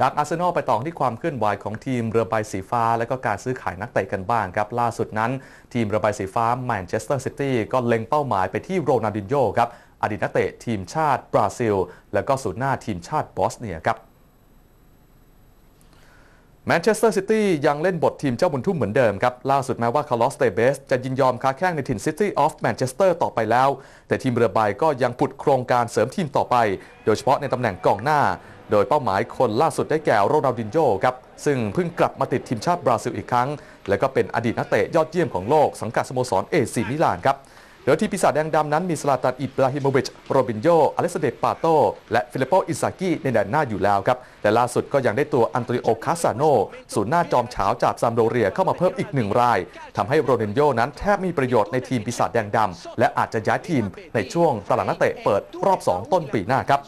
จากอาร์เซนอลไปต่อที่ความเคลื่อนไหวของทีมเรือใบสีฟ้า และก็การซื้อขายนักเตะกันบ้างครับล่าสุดนั้น ทีมเรือใบสีฟ้าแมนเชสเตอร์ซิตี้ก็เล็งเป้าหมายไปที่โรนัลดินโญ่ครับอดีตนักเตะทีมชาติบราซิล และก็ศูนย์หน้าทีมชาติบอสเนียครับแมนเชสเตอร์ซิตี้ยังเล่นบททีมเจ้าบุญทุ่มเหมือนเดิมครับ ล่าสุดแม้ว่าคาร์ลอสเตเบสจะยินยอมค้าแข้งในถิ่นซิตี้ออฟแมนเชสเตอร์ต่อไปแล้ว แต่ทีมเรือใบก็ยังผุดโครงการเสริมทีมต่อไป โดยเฉพาะในตำแหน่งกองหน้า โดยเป้าหมายคนล่าสุดได้แก่โรนัลดินโญครับ ซึ่งเพิ่งกลับมาติดทีมชาติบราซิลอีกครั้ง และก็เป็นอดีตนักเตะยอดเยี่ยมของโลกสังกัดสโมสรเอซีมิลานครับ ดยที่ปีศาจแดงดำนั้นมีสลาตันอิบราฮิโมวิชโรบินโยอเล็กซานเดรปาโต และฟิลิปโปอิซากิในแดนหน้าอยู่แล้วครับ แต่ล่าสุดก็ยังได้ตัวอันโตนิโอคาซาโนศูนย์หน้าจอมเฉาจากซามโดเรียเข้ามาเพิ่มอีกหนึ่งรายทำให้โรบินโยนั้นแทบไม่มีประโยชน์ในทีมปีศาจแดงดำและอาจจะย้ายทีมในช่วงตลาดนักเตะเปิดรอบ 2 ต้นปีหน้าครับ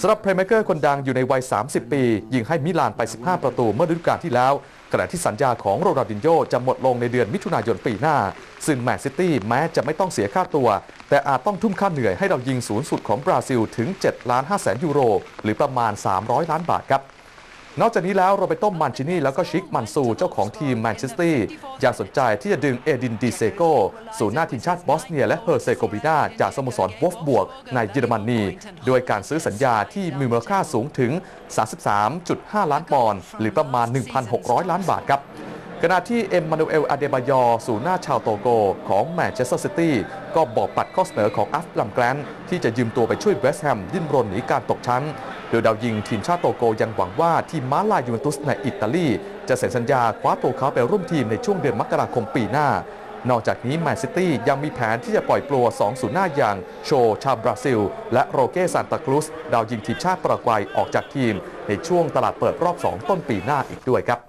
สำหรับเพลย์เมเกอร์คนดังอยู่ในวัย 30 ปี ยิงให้มิลานไป 15 ประตูเมื่อฤดูกาลที่แล้ว ขณะที่สัญญาของโรนัลดินโญจะหมดลงในเดือนมิถุนายนปีหน้า ซึ่งแมนซิตี้แม้จะไม่ต้องเสียค่าตัว แต่อาจต้องทุ่มค่าเหนื่อยให้เรายิงสูงสุดของบราซิลถึง7ล้าน5แสนยูโร หรือประมาณ 300 ล้านบาทครับ นอกจากนี้แล้วโรเบโตมันชินีแล้วก็ชิกมันซูเจ้าของทีมแมนเชสเตอร์ยังสนใจที่จะดึงเอดินดีเซโกศูนย์หน้าทีมชาติบอสเนียและเฮอร์เซโกวีนาจากสโมสรวอฟบวกในเยอรมนีด้วยการซื้อสัญญาที่มีมูลค่าสูงถึง 33.5 ล้านปอนด์หรือประมาณ 1,600 ล้านบาทครับ ขณะที่เอ็มมานูเอลอาเดบายอศูนย์หน้าชาวโตโกของแมนเชสเตอร์ซิตี้ก็บอกปัดข้อเสนอของอัฟลัมแกรนที่จะยืมตัวไปช่วยเวสต์แฮมดิ้นรนหนีการตกชั้น โดยดาวยิงทีมชาติโตโกยังหวังว่าทีมม้าลายยูเวนตุสในอิตาลี จะเซ็นสัญญาคว้าตัวเขาไปร่วมทีมในช่วงเดือนมกราคมปีหน้า นอกจากนี้แมนซิตี้ยังมีแผนที่จะปล่อยปลัว2ศูนย์หน้าอย่างโชชาวบราซิล และโรเก้ซานตาครุสดาวยิงทีมชาติปารากวัยออกจากทีม ในช่วงตลาดเปิดรอบ 2 ต้นปีหน้าอีกด้วยครับ